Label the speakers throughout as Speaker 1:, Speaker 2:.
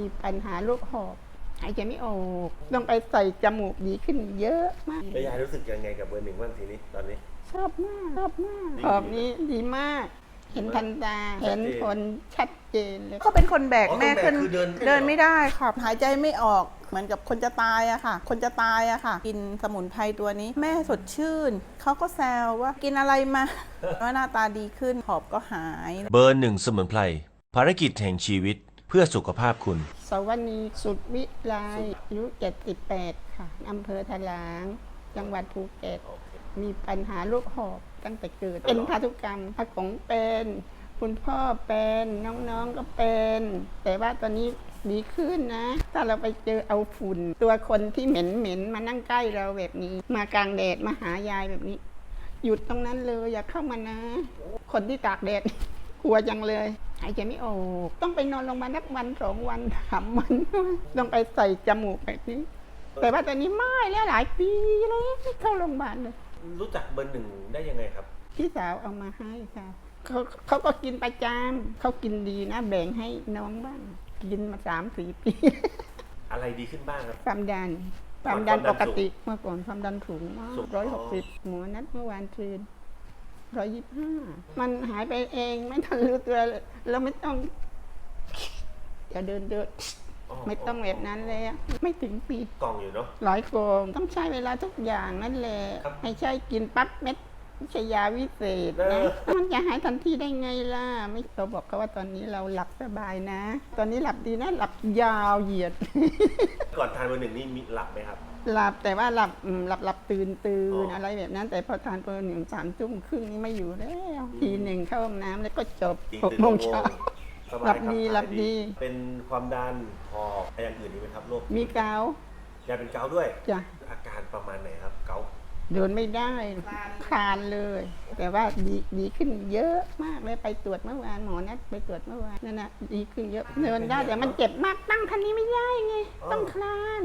Speaker 1: มีปัญหาโรคหอบหายใจไม่ออกต้องไปใส่จมูกดีขึ้นเยอะมาก
Speaker 2: แล้วยายรู้สึกยังไงกับเบอร์หนึ่งบ้างทีนี้ตอนนี้
Speaker 1: ชอบมากชอบมาก
Speaker 2: ดี
Speaker 1: หอบนี้ดีมาก เห็นทันตา
Speaker 2: ชัดเจน
Speaker 1: เห็นผลชัดเจนเลย
Speaker 3: ก็เป็นคนแบก
Speaker 2: อ๋อ
Speaker 3: แม่ขึ้น
Speaker 2: ต้องแบกคือเดิน
Speaker 3: เดินไม่ได้ค่ะหายใจไม่ออก เหมือนกับคนจะตายอะค่ะ คนจะตายอะค่ะ กินสมุนไพรตัวนี้ แม่สดชื่น เขาก็แซวว่ากินอะไรมาว่าหน้าตาดีขึ้นหอบก็หาย
Speaker 4: เบอร์หนึ่งสมุนไพรภารกิจแห่งชีวิตเพื่อสุขภาพคุณ
Speaker 1: สวนีสุดวิไลอายุ 78 ค่ะ อำเภอทะลาง จังหวัดภูเก็ต มีปัญหาโรคหอบตั้งแต่เกิด เป็นพันธุกรรมอากงเป็น คุณพ่อเป็น น้องๆก็เป็น แต่ว่าตอนนี้ดีขึ้นนะ ถ้าเราไปเจอเอาฝุ่น ตัวคนที่เหม็นเหม็นๆมานั่งใกล้เราแบบนี้ มากลางแดดมาหายายแบบนี้ หยุดตรงนั้นเลยอย่าเข้ามานะ คนที่ตากแดดกลัวจังเลย หายใจไม่ออก ต้องไปนอนโรงพยาบาลนักวันสองวันสามวันต้องไปใส่จมูกแบบนี้ แต่ว่าตอนนี้ไม่แล้วหลายปีแล้วไม่เข้าโรงพยาบาลเลย
Speaker 2: รู้จักเบอร์หนึ่งได้ยังไงครับ
Speaker 1: พี่สาวเอามาให้ค่ะเขาเขาก็กินประจำเขากินดีนะ แบ่งให้น้องบ้าง กินมาสามสี่ปี
Speaker 2: อะไรดีขึ้นบ้างครับ
Speaker 1: ความดัน ความดัน
Speaker 2: ความดัน
Speaker 1: ปกติเมื่อก่อนความดันสูงมาก
Speaker 2: สูง
Speaker 1: ร้อยหกสิบหมอนัดเมื่อวานคืน ร้อยยี่ห้ามันหายไปเองไม่ทันรู้ตัวเลยเราไม่ต้อง อย่าเดินเดิน
Speaker 2: อ๋อ
Speaker 1: ไม่ต้องแบบนั้นเลยอะไม่ถึงปี
Speaker 2: กล่องอยู่เนาะ
Speaker 1: ร้อยโกงต้องใช้เวลาทุกอย่างนั่นแหละ
Speaker 2: ครับ
Speaker 1: ไม่ใช่กินปั๊บเม็ด ไม่ใช่ยาวิเศษ
Speaker 2: เอ
Speaker 1: นะ
Speaker 2: อ
Speaker 1: มันจะหายทันทีได้ไงล่ะ ไม่เราบอกเขาว่าตอนนี้เราหลับสบายนะ ตอนนี้หลับดีนะ หลับยาวเหยียด
Speaker 2: ก่อนทานเบอร์หนึ่งนี่มีหลับไหมครับ
Speaker 1: หลับแต่ว่าหลับอืมหลับหลับตื่นตื่
Speaker 2: อ๋
Speaker 1: น
Speaker 2: ออ
Speaker 1: อะไรแบบนั้น แต่พอทานเบอร์หนึ่งสามทุ่มครึ่งนี่ไม่อยู่แล้วทีหนึ่งเข้าห้องน้ำแล้วก็จบ
Speaker 2: จริง
Speaker 1: หก
Speaker 2: ตื่น
Speaker 1: โมง
Speaker 2: หก
Speaker 1: เช้า
Speaker 2: สบาย
Speaker 1: หลับ
Speaker 2: ค
Speaker 1: ดี
Speaker 2: ถ่าย
Speaker 1: หลับดี
Speaker 2: เป็นความดันหอบอะไรอย่างอื่นนี่ไหมครับโรค
Speaker 1: มีเกาต์
Speaker 2: ยาเป็นเกาต์ด้วย
Speaker 1: จ้ะ เดินไม่ได้คลานเลย แต่ว่าดีดีขึ้นเยอะมากเลยไปตรวจเมื่อวานหมอนัดไปตรวจเมื่อวานนั่นนะดีขึ้นเยอะเดินได้แต่มันเจ็บมากตั้งคันนี้ไม่ได้ไงต้องคลาน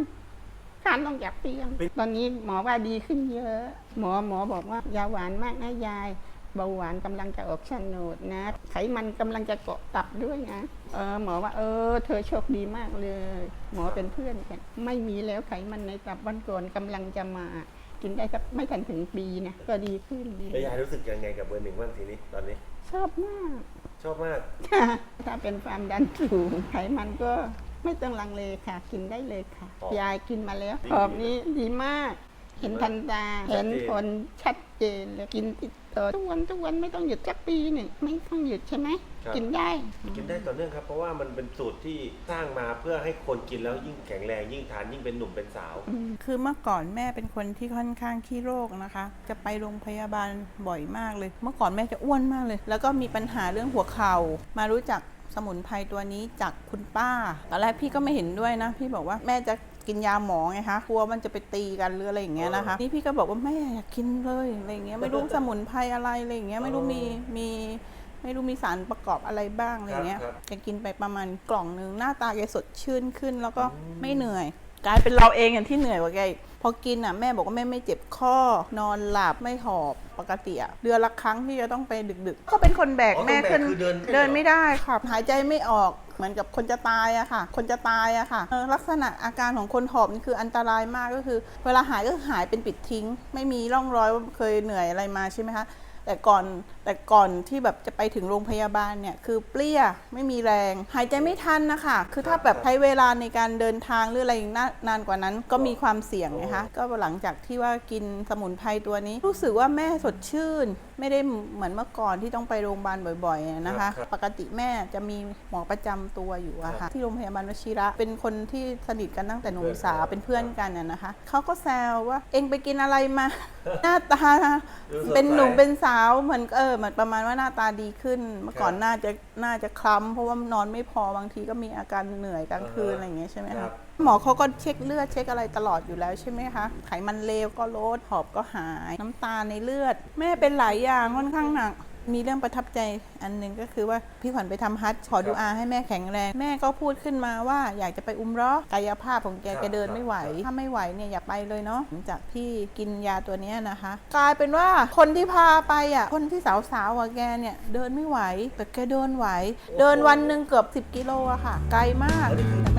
Speaker 1: คลานต้องจากเตียง ตอนนี้หมอว่าดีขึ้นเยอะ หมอหมอบอกว่ายาหวานมากนะยายเบาหวานกำลังจะออกโฉนดนะ ไขมันกำลังจะเกาะตับด้วยนะเออหมอว่าเออ เธอโชคดีมากเลย หมอเป็นเพื่อนกันไม่มีแล้วไขมันในตับวันก่อนกำลังจะมา กินได้สักไม่ทันถึงปีนะก็ดีขึ้น
Speaker 2: แล้วยายรู้สึกยังไงกับเบอร์หนึ่งบ้างทีนี้ตอนนี้
Speaker 1: ชอบมาก
Speaker 2: ชอบมาก
Speaker 1: ถ้าเป็นความดันสูงไขมันก็ไม่ต้องลังเลค่ะ กินได้เลยค่ะ
Speaker 2: อ๋อ
Speaker 1: ยายกินมาแล้ว
Speaker 2: ดี
Speaker 1: หอบนี้ดีมาก เห็นทันตา
Speaker 2: ชัดเจน
Speaker 1: เห็นผลชัดเจนเลยกินติดต่อทุกวันทุกวันไม่ต้องหยุดสักปีหนึ่งไม่ต้องหยุดใช่ไหมกินได้
Speaker 2: กินได้ต่อเนื่องครับ เพราะว่ามันเป็นสูตรที่สร้างมาเพื่อให้คนกินแล้วยิ่งแข็งแรงยิ่งทานยิ่งเป็นหนุ่มเป็นสาว
Speaker 3: คือเมื่อก่อนแม่เป็นคนที่ค่อนข้างขี้โรคนะคะ จะไปโรงพยาบาลบ่อยมากเลย เมื่อก่อนแม่จะอ้วนมากเลย แล้วก็มีปัญหาเรื่องหัวเข่า มารู้จักสมุนไพรตัวนี้จากคุณป้าตอนแรกพี่ก็ไม่เห็นด้วยนะ พี่บอกว่าแม่จะ กินยาหมอไงคะกลัวมันจะไปตีกันหรืออะไรอย่างเงี้ยนะคะนี่พี่ก็บอกว่าแม่อยากกินเลยอะไรอย่างเงี้ยไม่รู้สมุนไพรอะไรอะไรอย่างเงี้ยไม่รู้มีมี ไม่รู้มีสารประกอบอะไรบ้างอะไรอย่างเงี้ย
Speaker 2: ครับ
Speaker 3: แกกินไปประมาณกล่องหนึ่งหน้าตาแกสดชื่นขึ้น แล้วก็ไม่เหนื่อย กลายเป็นเราเองอย่างที่เหนื่อยกว่าแกอีกพอกินอะแม่บอกว่าแม่ไม่เจ็บข้อนอนหลับไม่หอบปกติอะเดือนละครั้งที่จะต้องไปดึกๆ ก็เป็นคนแบก
Speaker 2: อ๋อ
Speaker 3: แม่
Speaker 2: ต้องแบก
Speaker 3: ขึ้น
Speaker 2: คือเดิน
Speaker 3: เดินไม่ได้ค่ะหายใจไม่ออกเหมือนกับคนจะตายอะค่ะ คนจะตายอะค่ะเออลักษณะอาการของคนหอบนี่คืออันตรายมากก็คือ เวลาหายก็คือหายเป็นปิดทิ้ง ไม่มีร่องรอยว่าเคยเหนื่อยอะไรมาใช่ไหมคะ แต่ก่อนแต่ก่อนที่แบบจะไปถึงโรงพยาบาลเนี่ยคือเปรี้ยไม่มีแรง หายใจไม่ทันนะคะคือถ้าแบบใช้เวลาในการเดินทางหรืออะไรนานนานกว่านั้น ก็มีความเสี่ยงนะคะก็หลังจากที่ว่ากินสมุนไพรตัวนี้ รู้สึกว่าแม่สดชื่น ไม่ได้เหมือนเมื่อก่อนที่ต้องไปโรงพยาบาลบ่อยๆนะคะ
Speaker 2: ครับ
Speaker 3: ปกติแม่จะมีหมอประจำตัวอยู่อะ
Speaker 2: ครั
Speaker 3: ค่ะ
Speaker 2: บ
Speaker 3: ที่โรงพยาบาลวชิระ เป็นคนที่สนิทกันตั้งแต่หนุ่มสาวเป็นเพื่อนกันอะนะคะเขาก็แซวว่าเอ็งไปกินอะไรมา หน้าตา
Speaker 2: ดูสดใส
Speaker 3: เป็นหนุ่มเป็นสาวเหมือนเออเหมือนประมาณว่าหน้าตาดีขึ้น เมื่อก่อน
Speaker 2: ครับ
Speaker 3: น่าจะน่าจะคล้ำเพราะว่านอนไม่พอบางทีก็มีอาการเหนื่อยกลางคืน
Speaker 2: อ่าฮะ
Speaker 3: อะไรอย่างเงี้ยใช่ไหม
Speaker 2: ครั
Speaker 3: คะ
Speaker 2: บ
Speaker 3: หมอเขาก็เช็คเลือดเช็คอะไรตลอดอยู่แล้วใช่ไหมคะ ไขมันเลวก็ลดหอบก็หาย น้ำตาลในเลือด แม่เป็นหลายอย่างค่อนข้างหนัก มีเรื่องประทับใจอันหนึ่งก็คือว่าพี่ขวัญไปทำฮัทขอดูอาให้แม่แข็งแรง แม่ก็พูดขึ้นมาว่าอยากจะไปอุมเร้อกายภาพของแก
Speaker 2: ครับ
Speaker 3: แกเดิน
Speaker 2: ครับ
Speaker 3: ไม่ไหว
Speaker 2: ครับ
Speaker 3: ถ้าไม่ไหวเนี่ยอย่าไปเลยเนาะหลังจากที่กินยาตัวเนี้ยนะคะ กลายเป็นว่าคนที่พาไปอะคนที่สาวๆอะแกเนี่ยเดินไม่ไหว แต่แกเดินไหว เดินวันหนึ่งเกือบ 10 กิโลอะค่ะ ไกลมากแต่แม่ทำได้